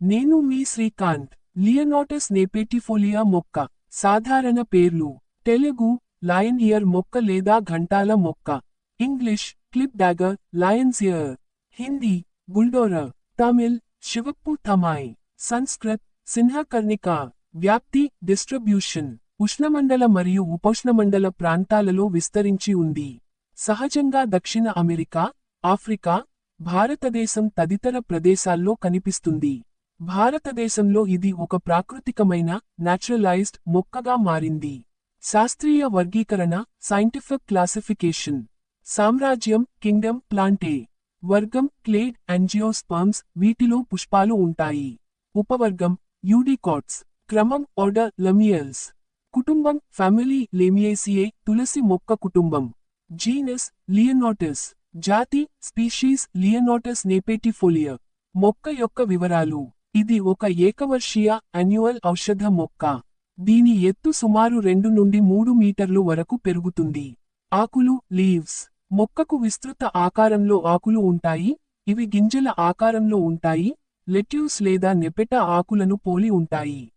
నేను మీ శ్రీకాంత్ లియనాటస్ నేపేటిఫోలియా మొక్క సాధారణ పేర్లు తెలుగు లయన్ ఇయర్ మొక్క లేదా ఘంటాల మొక్క English klip dagga lion's ear Hindi బుల్డోరర్ Tamil శివప్పు థమాయ్ సంస్కృత్ సిన్హకర్ణిక వ్యాప్తి డిస్ట్రిబ్యూషన్ ఉష్ణమండల మరియు ఉపోష్ణమండల ప్రాంతాలలో విస్తరించి ఉంది. సహజంగా దక్షిణ అమెరికా ఆఫ్రికా భారతదేశం తదితర ప్రదేశాల్లో కనిపిస్తుంది. భారతదేశంలో ఇది ఒక ప్రాకృతికమైన నాచురలైజ్డ్ మొక్కగా మారింది. శాస్త్రీయ వర్గీకరణ సైంటిఫిక్ క్లాసిఫికేషన్ సామ్రాజ్యం కింగ్డమ్ ప్లాంటే. వర్గం క్లేడ్ యాంజియోస్పర్మ్స్ వీటిలో పుష్పాలు ఉంటాయి. ఉపవర్గం యూడికాట్స్ క్రమం ఆర్డర్ లమియల్స్ కుటుంబం ఫ్యామిలీ లేమియేసియే తులసి మొక్క కుటుంబం. జీనస్ లియనాటస్ జాతి స్పీషీస్ లియనాటస్ నేపేటిఫోలియా మొక్క యొక్క వివరాలు. ఇది ఒక ఏకవర్షీయ అన్యువల్ ఔషధ మొక్క. దీని ఎత్తు సుమారు రెండు నుండి మూడు మీటర్లు వరకు పెరుగుతుంది. ఆకులు లీవ్స్. మొక్కకు విస్తృత ఆకారంలో ఆకులు ఉంటాయి. ఇవి గింజల ఆకారంలో ఉంటాయి. లెట్యూస్ లేదా నెపెట ఆకులను పోలి ఉంటాయి.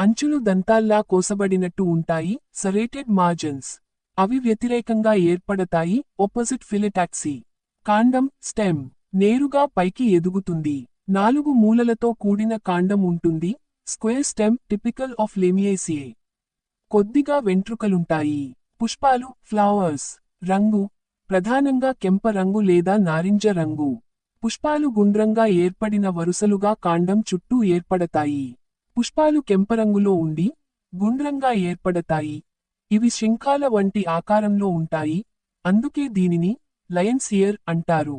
అంచులు దంతాల్లా కోసబడినట్టు ఉంటాయి. సరేటెడ్ మార్జన్స్. అవి వ్యతిరేకంగా ఏర్పడతాయి. ఒపోజిట్ ఫిలెటాక్సీ. కాండం స్టెమ్. నేరుగా పైకి ఎదుగుతుంది. నాలుగు మూలలతో కూడిన కాండం ఉంటుంది square stem typical of Lamiaceae. కొద్దిగా వెంట్రుకలుంటాయి. పుష్పాలు ఫ్లవర్స్ రంగు ప్రధానంగా కెంప రంగు లేదా నారింజ రంగు. పుష్పాలు గుండ్రంగా ఏర్పడిన వరుసలుగా కాండం చుట్టూ ఏర్పడతాయి. పుష్పాలు కెంపరంగులో ఉండి గుండ్రంగా ఏర్పడతాయి. ఇవి శంఖాల వంటి ఆకారంలో ఉంటాయి అందుకే దీనిని లయన్స్ ఇయర్ అంటారు.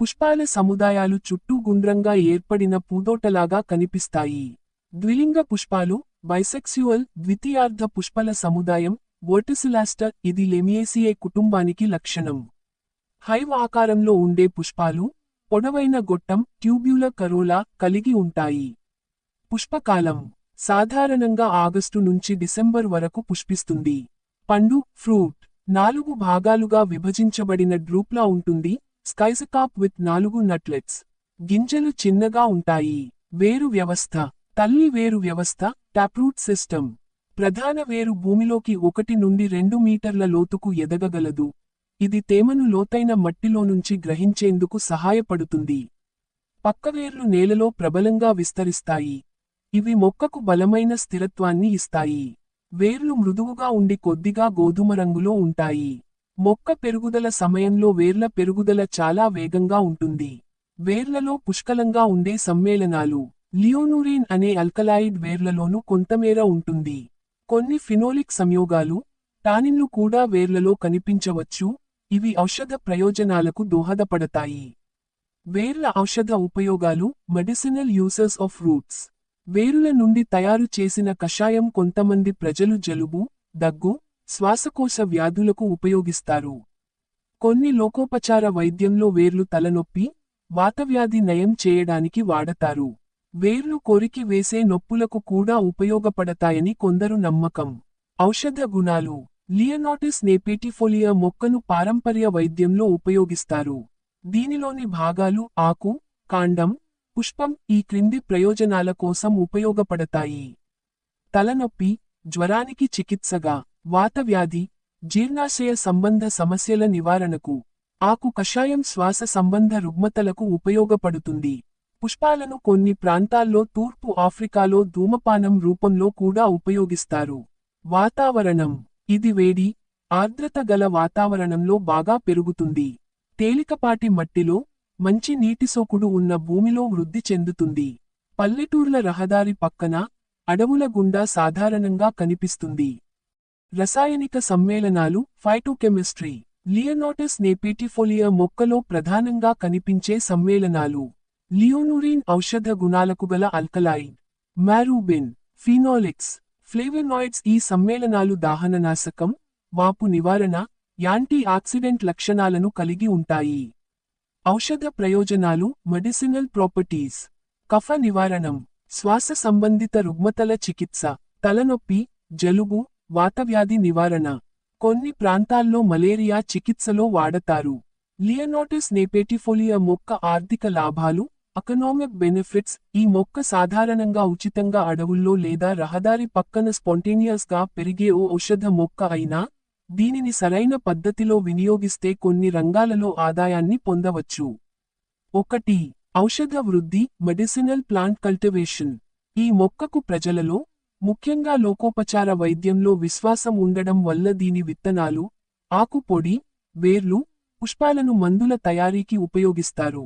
పుష్పాల సముదాయాలు చుట్టూ గుండ్రంగా ఏర్పడిన పూదోటలాగా కనిపిస్తాయి. ద్విలింగ పుష్పాలు బైసెక్స్యువల్ ద్వితీయార్ధ పుష్పల సముదాయం వర్టిసిలాస్టర్ ఇది లెమియేసియే కుటుంబానికి లక్షణం. హైవ్ ఆకారంలో ఉండే పుష్పాలు పొడవైన గొట్టం ట్యూబ్యుల కరోలా కలిగి ఉంటాయి. పుష్పకాలం సాధారణంగా ఆగస్టు నుంచి డిసెంబర్ వరకు పుష్పిస్తుంది. పండు ఫ్రూట్ నాలుగు భాగాలుగా విభజించబడిన డ్రూప్లా ఉంటుంది స్కైజకాప్ విత్ నాలుగు నట్లెట్స్. గింజలు చిన్నగా ఉంటాయి. వేరు వ్యవస్థ. తల్లి వేరు వ్యవస్థ. Taproot system. ప్రధాన వేరు భూమిలోకి ఒకటి నుండి రెండు మీటర్ల లోతుకు ఎదగగలదు. ఇది తేమను లోతైన మట్టిలో నుంచి గ్రహించేందుకు సహాయపడుతుంది. పక్కవేర్లు నేలలో ప్రబలంగా విస్తరిస్తాయి. ఇవి మొక్కకు బలమైన స్థిరత్వాన్ని ఇస్తాయి. వేర్లు మృదువుగా ఉండి కొద్దిగా గోధుమ రంగులో ఉంటాయి. మొక్క పెరుగుదల సమయంలో వేర్ల పెరుగుదల చాలా వేగంగా ఉంటుంది. వేర్లలో పుష్కలంగా ఉండే సమ్మేళనాలు లియోనూరిన్ అనే అల్కలాయిడ్ వేర్లలోనూ కొంతమేర ఉంటుంది. కొన్ని ఫినోలిక్ సంయోగాలు టానిన్లు కూడా వేర్లలో కనిపించవచ్చు ఇవి ఔషధ ప్రయోజనాలకు దోహదపడతాయి. వేర్ల ఔషధ ఉపయోగాలు మెడిసినల్ యూసెస్ ఆఫ్ రూట్స్. వేరుల నుండి తయారు చేసిన కషాయం కొంతమంది ప్రజలు జలుబు దగ్గు శ్వాసకోశ వ్యాధులకు ఉపయోగిస్తారు. కొన్ని లోకోపచార వైద్యంలో వేర్లు తలనొప్పి వాతవ్యాధి నయం చేయడానికి వాడతారు. వేర్లు కొరికి వేసే నొప్పులకు కూడా ఉపయోగపడతాయని కొందరు నమ్మకం. ఔషధ గుణాలు. లియనాటిస్ నేపేటిఫోలియా మొక్కను పారంపర్య వైద్యంలో ఉపయోగిస్తారు. దీనిలోని భాగాలు ఆకు కాండం పుష్పం ఈ క్రింది ప్రయోజనాల కోసం ఉపయోగపడతాయి. తలనొప్పి. జ్వరానికి చికిత్సగా. వాతవ్యాధి జీర్ణాశయ సంబంధ సమస్యల నివారణకు ఆకు కషాయం శ్వాస సంబంధ రుగ్మతలకు ఉపయోగపడుతుంది. పుష్పాలను కొన్ని ప్రాంతాల్లో తూర్పు ఆఫ్రికాలో ధూమపానం రూపంలో కూడా ఉపయోగిస్తారు. వాతావరణం ఇది వేడి ఆర్ద్రత గల వాతావరణంలో బాగా పెరుగుతుంది. తేలికపాటి మట్టిలో మంచి నీటిసోకుడు ఉన్న భూమిలో వృద్ధి చెందుతుంది. పల్లెటూర్ల రహదారి పక్కన అడవుల గుండా సాధారణంగా కనిపిస్తుంది. రసాయనిక సమ్మేళనాలు ఫైటోకెమిస్ట్రీ లియనోటిస్ నేపేటిఫోలియా మొక్కలో ప్రధానంగా కనిపించే సమ్మేళనాలు. లియోనూరిన్ ఔషధ గుణాలకు గల అల్కలాయిడ్ మ్యారూబిన్ ఫినోలిక్స్ ఫ్లేవెనాయిడ్స్ ఈ సమ్మేళనాలు దాహననాశకం వాపు నివారణ యాంటీ ఆక్సిడెంట్ లక్షణాలను కలిగి ఉంటాయి. ఔషధ ప్రయోజనాలు మెడిసినల్ ప్రాపర్టీస్ కఫ నివారణం శ్వాస సంబంధిత రుగ్మతల చికిత్స తలనొప్పి జలుబు వాతవ్యాధి నివారణ. కొన్ని ప్రాంతాల్లో మలేరియా చికిత్సలో వాడతారు. లియనోటిస్ నేపేటిఫోలియా మొక్క ఆర్థిక లాభాలు అకనామిక్ బెనిఫిట్స్ ఈ మొక్క సాధారణంగా ఉచితంగా అడవుల్లో లేదా రహదారి పక్కన స్పాంటేనియస్గా పెరిగే ఓ ఔషధ మొక్క అయినా దీనిని సరైన పద్ధతిలో వినియోగిస్తే కొన్ని రంగాలలో ఆదాయాన్ని పొందవచ్చు. ఒకటి ఔషధ వృద్ధి మెడిసినల్ ప్లాంట్ కల్టివేషన్. ఈ మొక్కకు ప్రజలలో ముఖ్యంగా లోకోపచార వైద్యంలో విశ్వాసం ఉండడం వల్ల దీని విత్తనాలు ఆకు పొడి వేర్లు పుష్పాలను మందుల తయారీకి ఉపయోగిస్తారు.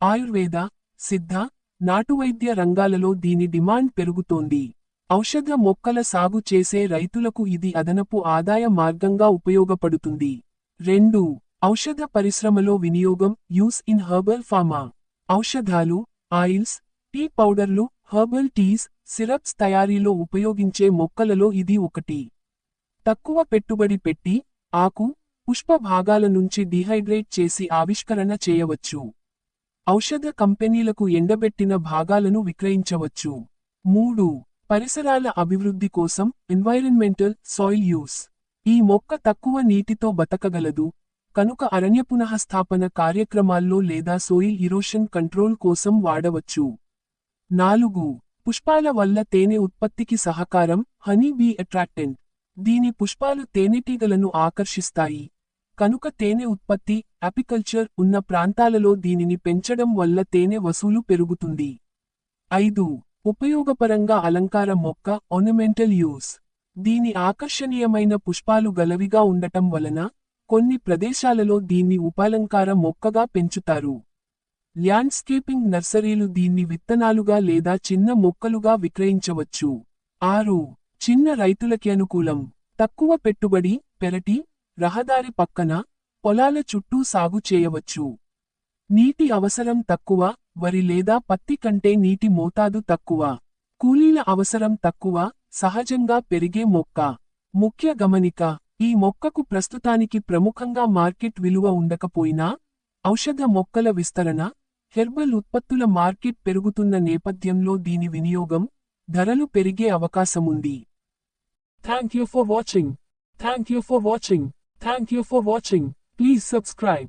ఆయుర్వేద సిద్ధ నాటువైద్య రంగాలలో దీని డిమాండ్ పెరుగుతోంది. ఔషధ మొక్కల సాగు చేసే రైతులకు ఇది అదనపు ఆదాయ మార్గంగా ఉపయోగపడుతుంది. రెండు ఔషధ పరిశ్రమలో వినియోగం యూస్ ఇన్ హర్బల్ ఫార్మా. ఔషధాలు ఆయిల్స్ టీ పౌడర్లు హర్బల్ టీస్ సిరప్స్ తయారీలో ఉపయోగించే మొక్కలలో ఇది ఒకటి. తక్కువ పెట్టుబడి పెట్టి ఆకు పుష్ప భాగాల నుంచి డిహైడ్రేట్ చేసి ఆవిష్కరణ చేయవచ్చు. ఔషధ కంపెనీలకు ఎండబెట్టిన భాగాలను విక్రయించవచ్చు. మూడు. పరిసరాల అభివృద్ధి కోసం ఎన్వైరన్మెంటల్ సాయిల్ యూస్ ఈ మొక్క తక్కువ నీటితో బతకగలదు కనుక అరణ్య పునఃస్థాపన కార్యక్రమాల్లో లేదా సోయిల్ ఇరోషన్ కంట్రోల్ కోసం వాడవచ్చు. నాలుగు. పుష్పాల వల్ల తేనె ఉత్పత్తికి సహకారం హనీ బీ అట్రాక్టెంట్. దీని పుష్పాలు తేనెటీగలను ఆకర్షిస్తాయి. కనుక తేనె ఉత్పత్తి అపికల్చర్ ఉన్న ప్రాంతాలలో దీనిని పెంచడం వల్ల తేనె వసూలు పెరుగుతుంది. ఐదు. ఉపయోగపరంగా అలంకార మొక్క ఆర్నమెంటల్ యూస్ దీని ఆకర్షణీయమైన పుష్పాలు గలవిగా ఉండటం వలన కొన్ని ప్రదేశాలలో దీన్ని ఉపాలంకార మొక్కగా పెంచుతారు. ల్యాండ్స్కేపింగ్ నర్సరీలు దీన్ని విత్తనాలుగా లేదా చిన్న మొక్కలుగా విక్రయించవచ్చు. ఆరు చిన్న రైతులకి అనుకూలం. తక్కువ పెట్టుబడి పెరటి రహదారి పక్కన పొలాల చుట్టూ సాగు చేయవచ్చు. నీటి అవసరం తక్కువ వరి లేదా పత్తి కంటే నీటి మోతాదు తక్కువ. కూలీల అవసరం తక్కువ సహజంగా పెరిగే మొక్క. ముఖ్య గమనిక ఈ మొక్కకు ప్రస్తుతానికి ప్రముఖంగా మార్కెట్ విలువ ఉండకపోయినా ఔషధ మొక్కల విస్తరణ హెర్బల్ ఉత్పత్తుల మార్కెట్ పెరుగుతున్న నేపథ్యంలో దీని వినియోగం ధరలు పెరిగే అవకాశముంది. Thank you for watching thank you for watching thank you for watching please subscribe